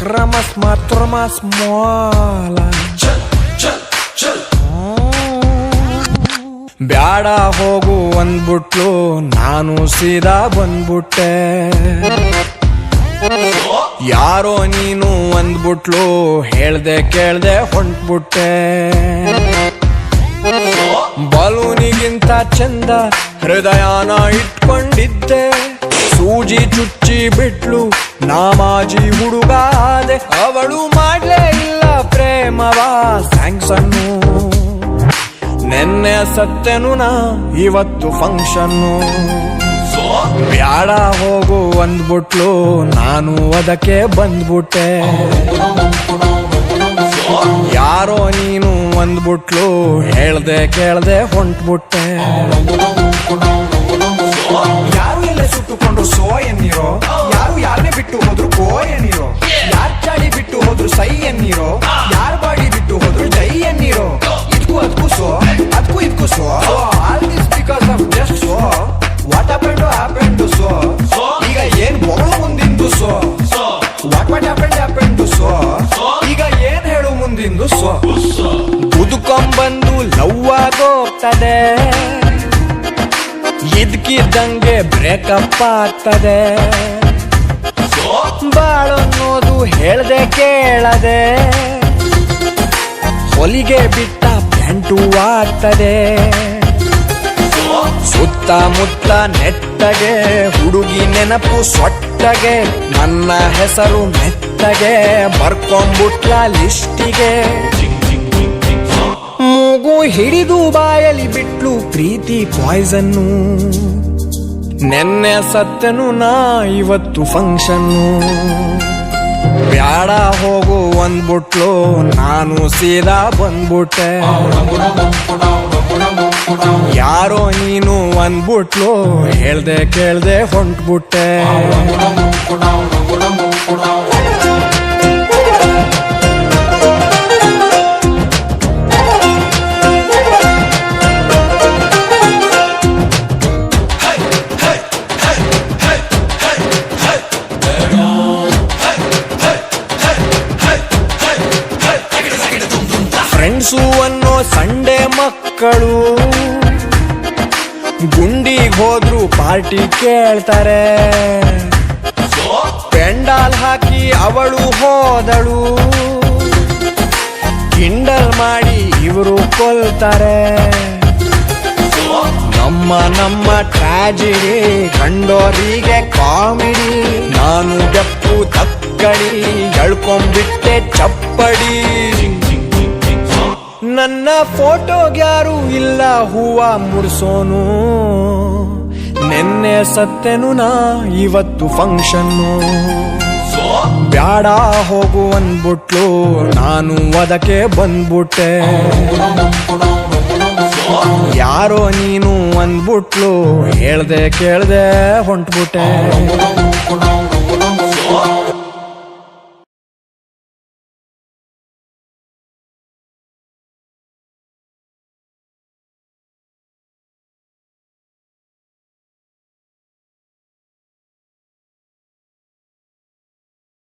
Kramas matramas moala ಚಲ್ ಚಲ್ ಚಲ್ ಬ್ಯಾಡ ಹೋಗು ಅಂದ್ಬಿಟ್ಲು ನಾನು ಸೀದಾ ಬಂದ್ಬಿಟ್ಟೆ. ಯಾರೋ ನೀನು ಅಂದ್ಬಿಟ್ಲು, ಹೇಳ್ದೆ ಕೇಳ್ದೆ ಹೊಂಟ್ಬಿಟ್ಟೆ. ಬಲೂನಿಗಿಂತ ಚಂದ ಹೃದಯನ ಇಟ್ಕೊಂಡಿದ್ದೆ. ಸೂಜಿ ಚುಚ್ಚಿ ಬಿಟ್ಲು, ನಾಮಾಜಿ ಹುಡುಗಾದೆ. ಅವಳು ಮಾಡ್ಲೇ ಇಲ್ಲ ಪ್ರೇಮವ ಅನ್ನು ನೆನ್ನೆ ಸತ್ತೆನು ನಾ, ಇವತ್ತು ಫಂಕ್ಷನ್ನು. ಬ್ಯಾಡ ಹೋಗು ಅಂದ್ಬಿಟ್ಲು ನಾನು ಅದಕ್ಕೆ ಬಂದ್ಬಿಟ್ಟೆ. ಯಾರೋ ನೀನು ಅಂದ್ಬಿಟ್ಲು ಹೇಳ್ದೆ ಕೇಳ್ದೆ ಹೊಂಟ್ಬಿಟ್ಟೆ. ಆಗೋಗ್ತದೆ ಇದ್ಕಿದ್ದಂಗೆ ಬ್ರೇಕಪ್ ಆಗ್ತದೆ. ಬಾಳನ್ನೋದು ಹೇಳ್ದೆ ಕೇಳದೆ. ಹೊಲಿಗೆ ಬಿಟ್ಟ ಪ್ಯಾಂಟು ಆಗ್ತದೆ. ಸುತ್ತಮುತ್ತ ನೆಟ್ಟಗೆ ಹುಡುಗಿ ನೆನಪು ಸೊಟ್ಟಗೆ, ನನ್ನ ಹೆಸರು ಮೆತ್ತಗೆ ಬರ್ಕೊಂಬುಟ್ಲ ಲಿಸ್ಟಿಗೆ. ಮೂಗು ಹಿಡಿದು ಬಾಯಲಿ ಬಿಟ್ಲು ಪ್ರೀತಿ ಪಾಯ್ಸನ್ನು. ನೆನ್ನೆ ಸತ್ಯನು ನಾ ಇವತ್ತು ಫಂಕ್ಷನ್ನು. ಬ್ಯಾಡ ಹೋಗು ಅಂದ್ಬಿಟ್ಲು, ನಾನು ಸೀದಾ ಬಂದ್ಬಿಟ್ಟೆ. ಯಾರೋ ನೀನು ಅಂದ್ಬಿಟ್ಲು, ಹೇಳ್ದೆ ಕೇಳ್ದೆ ಹೊಂಟ್ಬಿಟ್ಟೆ. ಮಕ್ಕಳು. ಗುಂಡಿಗೆ ಹೋದ್ರು ಪಾರ್ಟಿ ಕೇಳ್ತಾರೆ. ಪೆಂಡಾಲ್ ಹಾಕಿ ಅವಳು ಹೋದಳು. ಕಿಂಡಲ್ ಮಾಡಿ ಇವರು ಕೊಲ್ತಾರೆ. ನಮ್ಮ ನಮ್ಮ ಟ್ರಾಜಿಡಿ ಕಂಡೋರಿಗೆ ಕಾಮಿಡಿ. ನಾನು ಬೆಪ್ಪು ತಕ್ಕಡಿ ಎಳ್ಕೊಂಬಿಟ್ಟೆ ಚಪ್ಪಡಿ. ನನ್ನ ಫೋಟೋಗ್ಯಾರು ಇಲ್ಲ ಹೂವ ಮುಡ್ಸೋನು. ನಿನ್ನೆ ಸತ್ತೆನು ನಾ ಇವತ್ತು ಫಂಕ್ಷನ್ನು. ಬ್ಯಾಡ ಹೋಗು ಅಂದ್ಬಿಟ್ಲು ನಾನು ಅದಕ್ಕೆ ಬಂದ್ಬಿಟ್ಟೆ. ಯಾರೋ ನೀನು ಅಂದ್ಬಿಟ್ಲು ಹೇಳ್ದೆ ಕೇಳ್ದೆ ಹೊಂಟ್ಬಿಟ್ಟೆ.